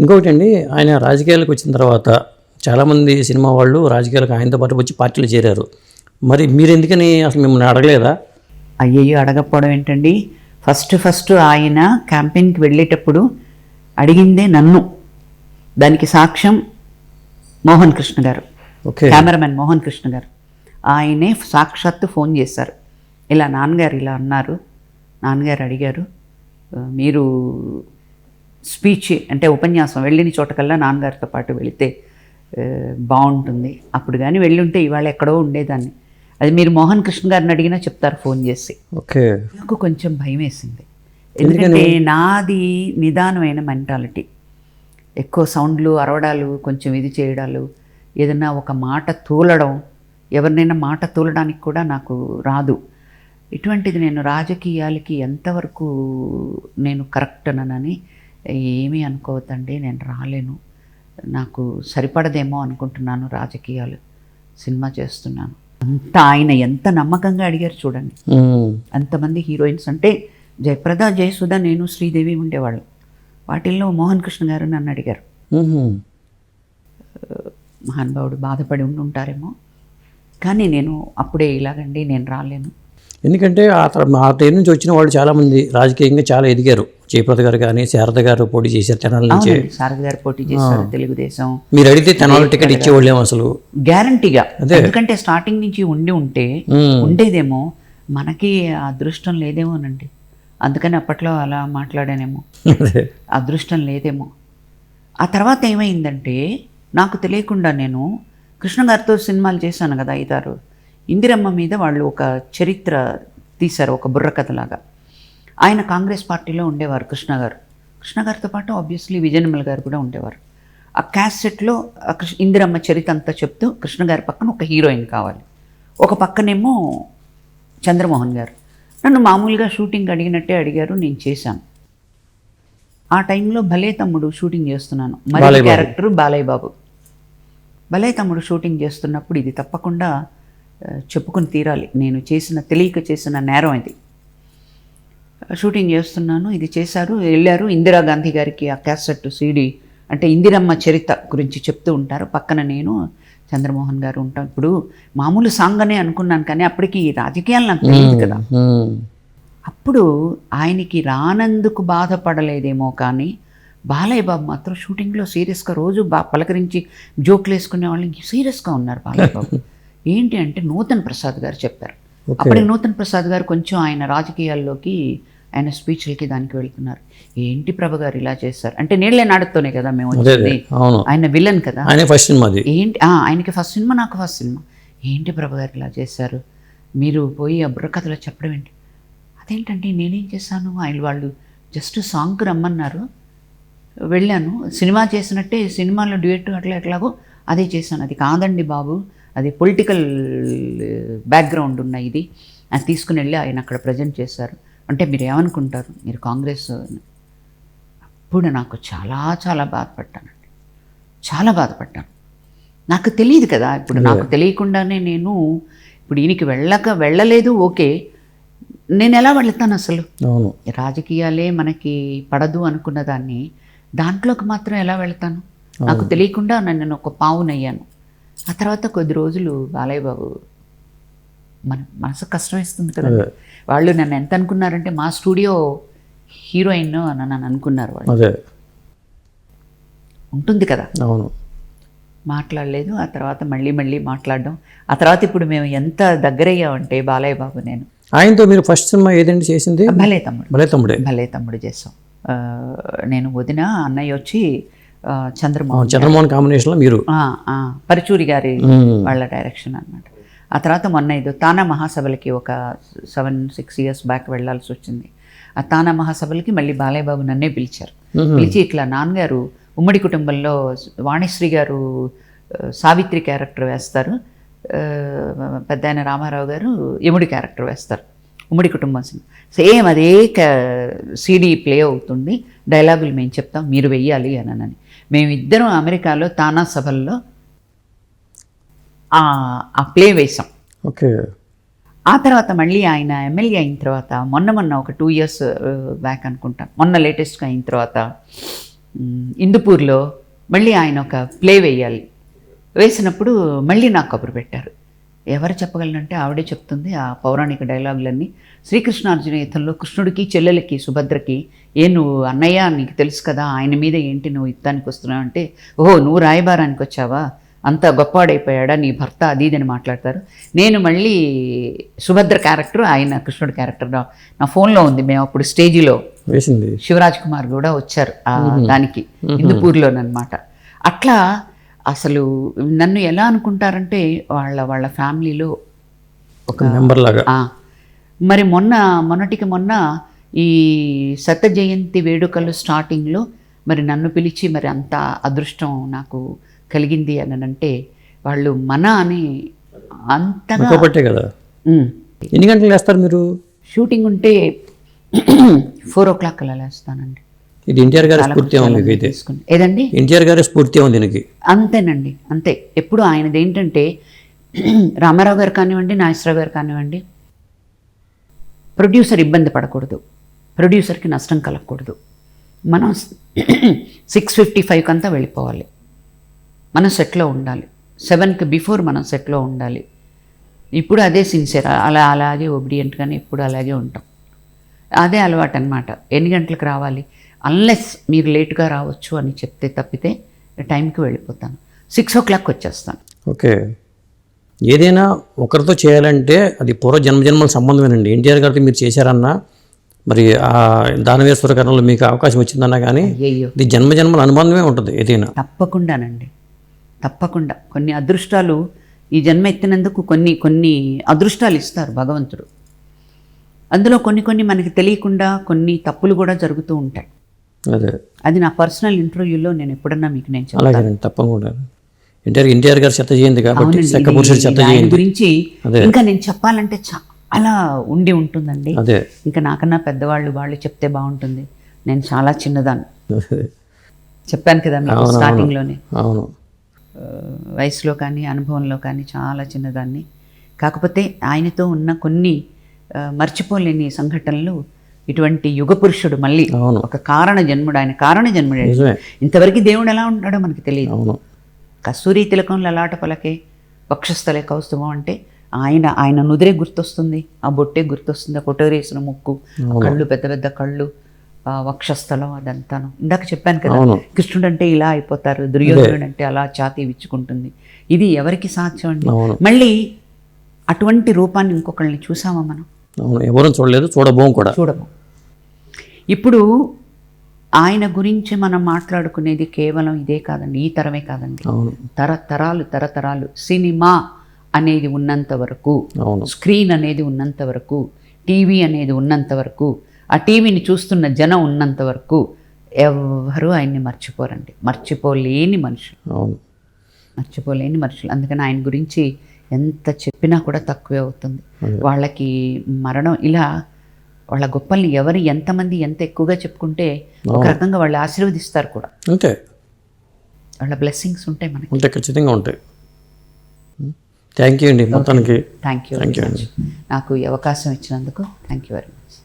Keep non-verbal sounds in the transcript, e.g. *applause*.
ఇంకొకటి అండి ఆయన రాజకీయాలకు వచ్చిన తర్వాత చాలామంది సినిమా వాళ్ళు రాజకీయాలకు ఆయనతో పాటు వచ్చి పార్టీలు చేరారు. మరి మీరు ఎందుకని అసలు మిమ్మల్ని అడగలేదా? అయ్యయ్యో అడగకపోవడం ఏంటండి? ఫస్ట్ ఫస్ట్ ఆయన క్యాంపెయిన్కి వెళ్ళేటప్పుడు అడిగిందే నన్ను. దానికి సాక్ష్యం మోహన్ కృష్ణ గారు. ఓకే. కెమెరామెన్ మోహన్ కృష్ణ గారు. ఆయనే సాక్షాత్తు ఫోన్ చేశారు. ఇలా నాన్నగారు ఇలా అన్నారు. నాన్నగారు అడిగారు "ఆ, మీరు స్పీచ్ అంటే ఉపన్యాసం వెళ్ళిన చోటకల్లా నాన్నగారితో పాటు వెళితే బాగుంటుంది. అప్పుడు కానీ వెళ్ళి ఉంటే ఇవాళ ఎక్కడో ఉండేదాన్ని. అది మీరు మోహన్ కృష్ణ గారిని అడిగినా చెప్తారు ఫోన్ చేసి. ఓకే. నాకు కొంచెం భయం వేసింది. ఎందుకంటే నాది నిదానమైన మెంటాలిటీ. ఎక్కువ సౌండ్లు అరవడాలు కొంచెం ఇది చేయడాలు ఏదన్నా ఒక మాట తూలడం ఎవరినైనా మాట తూలడానికి కూడా నాకు రాదు. ఇటువంటిది నేను రాజకీయాలకి ఎంతవరకు నేను కరెక్ట్ అనని ఏమీ అనుకోవద్దండి నేను రాలేను. నాకు సరిపడదేమో అనుకుంటున్నాను రాజకీయాలు సినిమా చేస్తున్నాను. అంత ఆయన ఎంత నమ్మకంగా అడిగారు చూడండి. అంతమంది హీరోయిన్స్ అంటే జయప్రద జయసుధ నేను శ్రీదేవి ఉండేవాళ్ళు. వాటిల్లో మోహన్ కృష్ణ గారు నన్ను అడిగారు. మహానుభావుడు బాధపడి ఉండి ఉంటారేమో కానీ నేను అప్పుడే ఇలాగండి నేను రాలేను. ఎందుకంటే ఆ తర- ఆ టైం నుంచి వచ్చిన వాళ్ళు చాలామంది రాజకీయంగా చాలా ఎదిగారు. జయప్రద గారు కానీ శారద గారు పోటీ చేశారు తెనాల నుంచి. సారథి గారు పోటీ చేశారు తెలుగుదేశం. మీరు అడిగితే తెనాల టికెట్ ఇచ్చేవాళ్ళేమో అసలు. గ్యారంటీగా ఎందుకంటే స్టార్టింగ్ నుంచి ఉండి ఉంటే. ఉండేదేమో మనకి అదృష్టం లేదేమోనండి అందుకని అప్పట్లో అలా మాట్లాడానేమో. అదే. అదృష్టం లేదేమో. ఆ తర్వాత ఏమైందంటే నాకు తెలియకుండా నేను కృష్ణ గారితో సినిమాలు చేశాను కదా ఐదారు. ఇందిరమ్మ మీద వాళ్ళు ఒక చరిత్ర తీశారు ఒక బుర్రకథలాగా. ఆయన కాంగ్రెస్ పార్టీలో ఉండేవారు కృష్ణ గారు. కృష్ణ గారితో పాటు ఆబ్వియస్లీ విజయనిర్మల్ గారు కూడా ఉండేవారు. ఆ క్యాసెట్లో కృష్ణ ఇందిరమ్మ చరిత్ర అంతా చెప్తూ కృష్ణ గారి పక్కన ఒక హీరోయిన్ కావాలి. ఒక పక్కనేమో చంద్రమోహన్ గారు. నన్ను మామూలుగా షూటింగ్ అడిగినట్టే అడిగారు నేను చేశాను. ఆ టైంలో భలే తమ్ముడు షూటింగ్ చేస్తున్నాను. మరి. క్యారెక్టర్ బాలయ్య బాబు. భలే తమ్ముడు షూటింగ్ చేస్తున్నప్పుడు ఇది తప్పకుండా చెప్పుకొని తీరాలి. నేను చేసిన తెలియక చేసిన నేరం ఇది. షూటింగ్ చేస్తున్నాను ఇది చేశారు వెళ్ళారు. ఇందిరాగాంధీ గారికి ఆ క్యాసెట్ సీడీ అంటే ఇందిరమ్మ చరిత్ర గురించి చెప్తూ ఉంటారు. పక్కన నేను చంద్రమోహన్ గారు ఉంటాం ఇప్పుడు మామూలు సాంగ్ అనే అనుకున్నాను కానీ అప్పటికి ఈ రాజకీయాలు నాకు తెలియదు కదా. అప్పుడు ఆయనకి రానందుకు బాధపడలేదేమో కానీ బాలయ్య బాబు మాత్రం షూటింగ్లో సీరియస్గా రోజు బా పలకరించి జోకులు వేసుకునే వాళ్ళకి సీరియస్గా ఉన్నారు బాలయ్య బాబు. *laughs* ఏంటి అంటే నూతన్ ప్రసాద్ గారు చెప్పారు. అప్పటికి నూతన్ ప్రసాద్ గారు కొంచెం ఆయన రాజకీయాల్లోకి ఆయన స్పీచ్లకి దానికి వెళ్తున్నారు. ఏంటి ప్రభ గారు ఇలా చేశారు అంటే నీళ్ళే నాడుతోనే కదా మేము. వచ్చింది. ఆయన విలన్ కదా. ఆయనే ఫస్ట్ సినిమా ఏంటి? ఆయనకి ఫస్ట్ సినిమా నాకు ఫస్ట్ సినిమా. ఏంటి ప్రభు గారు ఇలా చేశారు మీరు పోయి ఆ బుర్రకథలో చెప్పడం ఏంటి? అదేంటండి నేనేం చేశాను? ఆయన వాళ్ళు జస్ట్ సాంగ్కి రమ్మన్నారు. వెళ్ళాను. సినిమా చేసినట్టే సినిమాలో డ్యూయట్ అట్లా ఎట్లాగో అదే చేశాను. అది కాదండి బాబు. అది పొలిటికల్ బ్యాక్గ్రౌండ్ ఉన్న ఇది. అది తీసుకుని వెళ్ళి ఆయన అక్కడ ప్రజెంట్ చేశారు. అంటే మీరు ఏమనుకుంటారు? మీరు కాంగ్రెస్ అప్పుడు నాకు చాలా చాలా బాధపడ్డానండి చాలా బాధపడ్డాను. నాకు తెలియదు కదా ఇప్పుడు. నాకు తెలియకుండానే నేను ఇప్పుడు ఈయనకి వెళ్ళక వెళ్ళలేదు ఓకే. నేను ఎలా వెళ్తాను అసలు? రాజకీయాలే మనకి పడదు అనుకున్న దాన్ని దాంట్లోకి మాత్రం ఎలా వెళ్తాను? నాకు తెలియకుండా నన్ను నేను ఒక పావునయ్యాను ఆ తర్వాత కొద్ది రోజులు బాలయ్య బాబు మన మనసు కష్టం ఇస్తుంది కదా. వాళ్ళు నన్ను ఎంత అనుకున్నారంటే మా స్టూడియో హీరోయిన్ అని నన్ను అనుకున్నారు వాళ్ళు. ఉంటుంది కదా. అవును. మాట్లాడలేదు ఆ తర్వాత మళ్ళీ మళ్ళీ మాట్లాడడం. ఆ తర్వాత ఇప్పుడు మేము ఎంత దగ్గరయ్యామంటే బాలయ్య బాబు నేను. ఆయనతో మీరు ఫస్ట్ సినిమా ఏదండి చేసింది? భలే తమ్ముడు. భలే తమ్ముడే. భలే తమ్ముడు చేసాం నేను వదిన అన్నయ్య వచ్చి చంద్రమోహన్ చంద్రమోహన్ కాంబినేషన్లో మీరు పరుచూరి గారి. వాళ్ళ డైరెక్షన్ అన్నమాట. ఆ తర్వాత మొన్న ఇది తానా మహాసభలకి ఒక సెవెన్ సిక్స్ ఇయర్స్ బ్యాక్ వెళ్ళాల్సి వచ్చింది. ఆ తానా మహాసభలకి మళ్ళీ బాలయ్య బాబు నన్నే పిలిచారు. పిలిచి ఇట్లా నాన్నగారు ఉమ్మడి కుటుంబంలో వాణిశ్రీ గారు సావిత్రి క్యారెక్టర్ వేస్తారు. పెద్ద ఆయన రామారావు గారు యముడి క్యారెక్టర్ వేస్తారు. ఉమ్మడి కుటుంబం సినిమా. సేమ్ అదే సీడీ ప్లే అవుతుంది. డైలాగులు మేము చెప్తాం మీరు వెయ్యాలి అని అని మేమిద్దరం అమెరికాలో తానా సభల్లో ఆ ప్లే వేశాం. ఓకే. ఆ తర్వాత మళ్ళీ ఆయన ఎమ్మెల్యే అయిన తర్వాత మొన్న మొన్న ఒక టూ ఇయర్స్ బ్యాక్ అనుకుంటాను మొన్న లేటెస్ట్గా అయిన తర్వాత ఇందుపూర్లో మళ్ళీ ఆయన ఒక ప్లే వేయాలి. వేసినప్పుడు మళ్ళీ నాకు కబురు పెట్టారు. ఎవరు చెప్పగలనంటే ఆవిడే చెప్తుంది ఆ పౌరాణిక డైలాగులన్నీ. శ్రీకృష్ణార్జున యుద్ధంలో కృష్ణుడికి చెల్లెలకి సుభద్రకి ఏ నువ్వు అన్నయ్య నీకు తెలుసు కదా ఆయన మీద ఏంటి నువ్వు యుద్ధానికి వస్తున్నావు? అంటే ఓహో నువ్వు రాయబారానికి వచ్చావా? అంత గొప్పవాడైపోయాడా నీ భర్త? అది ఇది అని మాట్లాడతారు. నేను మళ్ళీ సుభద్ర క్యారెక్టర్ ఆయన కృష్ణుడి క్యారెక్టర్ నా ఫోన్లో ఉంది. మేము అప్పుడు స్టేజిలో వేసింది. శివరాజ్ కుమార్ కూడా వచ్చారు. ఆ దానికి హిందూపూర్లోనమాట అట్లా అసలు నన్ను ఎలా అనుకుంటారంటే వాళ్ళ వాళ్ళ ఫ్యామిలీలో ఒక మెంబర్ లాగా. మరి మొన్న మొన్నటికి మొన్న ఈ శత జయంతి వేడుకలు స్టార్టింగ్లో మరి నన్ను పిలిచి మరి అంత అదృష్టం నాకు కలిగింది అని అంటే వాళ్ళు మన అని అంతగా ఇంకోపట్టే కదా. ఎన్ని గంటలు వేస్తారు మీరు? షూటింగ్ ఉంటే *clears throat* ఫోర్ ఓ క్లాక్ అలా లేస్తానండి. ఇది ఎన్టీఆర్ గారి స్ఫూర్తి ఉంది అయితే ఏదండి? ఎన్టీఆర్ గారి స్ఫూర్తి ఉంది దీనికి. అంతేనండి అంతే. ఎప్పుడు ఆయనది ఏంటంటే *clears throat* రామారావు గారు కానివ్వండి నాగేశ్వరరావు గారు కానివ్వండి ప్రొడ్యూసర్ ఇబ్బంది పడకూడదు. ప్రొడ్యూసర్కి నష్టం కలగకూడదు. మనం సిక్స్ ఫిఫ్టీ ఫైవ్కి అంతా వెళ్ళిపోవాలి. మనం సెట్లో ఉండాలి. సెవెన్కి బిఫోర్ మనం సెట్లో ఉండాలి. ఇప్పుడు అదే సిన్సియర్ అలా అలాగే ఒబిడియంట్గానే ఇప్పుడు అలాగే ఉంటాం. అదే అలవాటు అనమాట ఎన్ని గంటలకు రావాలి? అన్లెస్ మీరు లేట్గా రావచ్చు అని చెప్తే తప్పితే టైంకి వెళ్ళిపోతాను. సిక్స్ ఓ క్లాక్ వచ్చేస్తాను. ఓకే. ఏదైనా ఒకరితో చేయాలంటే అది పూర్వ జన్మజన్మల సంబంధమేనండి. ఎన్టీఆర్ గారితో మీరు చేశారన్నా మరి ఆ దానవేశ్వర కరణంలో మీకు అవకాశం వచ్చిందన్నా కానీ ఇది జన్మజన్మల అనుబంధమే ఉంటుంది ఏదైనా. తప్పకుండానండి. తప్పకుండా. కొన్ని అదృష్టాలు ఈ జన్మ ఎత్తినందుకు కొన్ని కొన్ని అదృష్టాలు ఇస్తారు భగవంతుడు. అందులో కొన్ని కొన్ని మనకి తెలియకుండా కొన్ని తప్పులు కూడా జరుగుతూ ఉంటాయి. అదే. అది నా పర్సనల్ ఇంటర్వ్యూలో నేను ఎప్పుడన్నా మీకు నేను అలాగేనండి తప్పకుండా. ఎన్టీఆర్ ఎన్టీఆర్ గారు చెత్త చేయింది కాబట్టి పురుషుడు చెత్త చేయింది గురించి. ఇంకా నేను చెప్పాలంటే చాలా ఉండి ఉంటుందండి. అదే. ఇంకా నాకన్నా పెద్దవాళ్ళు వాళ్ళు చెప్తే బాగుంటుంది. నేను చాలా చిన్నదాన్ని. చెప్పాను కదా మీకు స్టార్టింగ్లోనే. అవును. వయసులో కానీ అనుభవంలో కానీ చాలా చిన్నదాన్ని. కాకపోతే ఆయనతో ఉన్న కొన్ని మర్చిపోలేని సంఘటనలు ఇటువంటి యుగ పురుషుడు మళ్ళీ ఒక కారణ జన్ముడు ఆయన కారణ జన్ముడు ఇంతవరకు దేవుడు ఎలా ఉంటాడో మనకి తెలియదు. కస్తూరి తిలకం లలాట పలకే? వక్షస్థలే కౌస్తుభం అంటే ఆయన ఆయన నుదిరే గుర్తొస్తుంది ఆ బొట్టే గుర్తొస్తుంది ఆ కొట్టరేసిన ముక్కు కళ్ళు పెద్ద పెద్ద కళ్ళు ఆ వక్షస్థలం అదంతాను. ఇందాక చెప్పాను కదా కృష్ణుడు అంటే ఇలా అయిపోతారు దుర్యోధనుడు అంటే అలా ఛాతీ విచ్చుకుంటుంది. ఇది ఎవరికి సాధ్యం అండి? మళ్ళీ అటువంటి రూపాన్ని ఇంకొకళ్ళని చూసామా మనం? అవును. ఎవరూ చూడలేదు చూడబోం కూడా. చూడము ఇప్పుడు ఆయన గురించి మనం మాట్లాడుకునేది కేవలం ఇదే కాదండి ఈ తరమే కాదండి. తరతరాలు తరతరాలు సినిమా అనేది ఉన్నంత వరకు స్క్రీన్ అనేది ఉన్నంత వరకు టీవీ అనేది ఉన్నంత వరకు ఆ టీవీని చూస్తున్న జనం ఉన్నంత వరకు ఎవరు ఆయన్ని మర్చిపోరండి. మర్చిపోలేని మనుషులు. అవును. మర్చిపోలేని మనుషులు. అందుకని ఆయన గురించి ఎంత చెప్పినా కూడా తక్కువే అవుతుంది. వాళ్ళకి మరణం ఇలా వాళ్ళ గొప్పల్ని ఎవరు ఎంతమంది ఎంత ఎక్కువగా చెప్పుకుంటే ఒక రకంగా వాళ్ళు ఆశీర్వదిస్తారు కూడా. అంతే వాళ్ళ బ్లెస్సింగ్స్ ఉంటాయి మనకి. ఉంటాయి ఖచ్చితంగా ఉంటాయి. థ్యాంక్ యూ అండి మొత్తానికి. థ్యాంక్ యూ థ్యాంక్ యూ అండి. నాకు ఈ అవకాశం ఇచ్చినందుకు థ్యాంక్ యూ వెరీ మచ్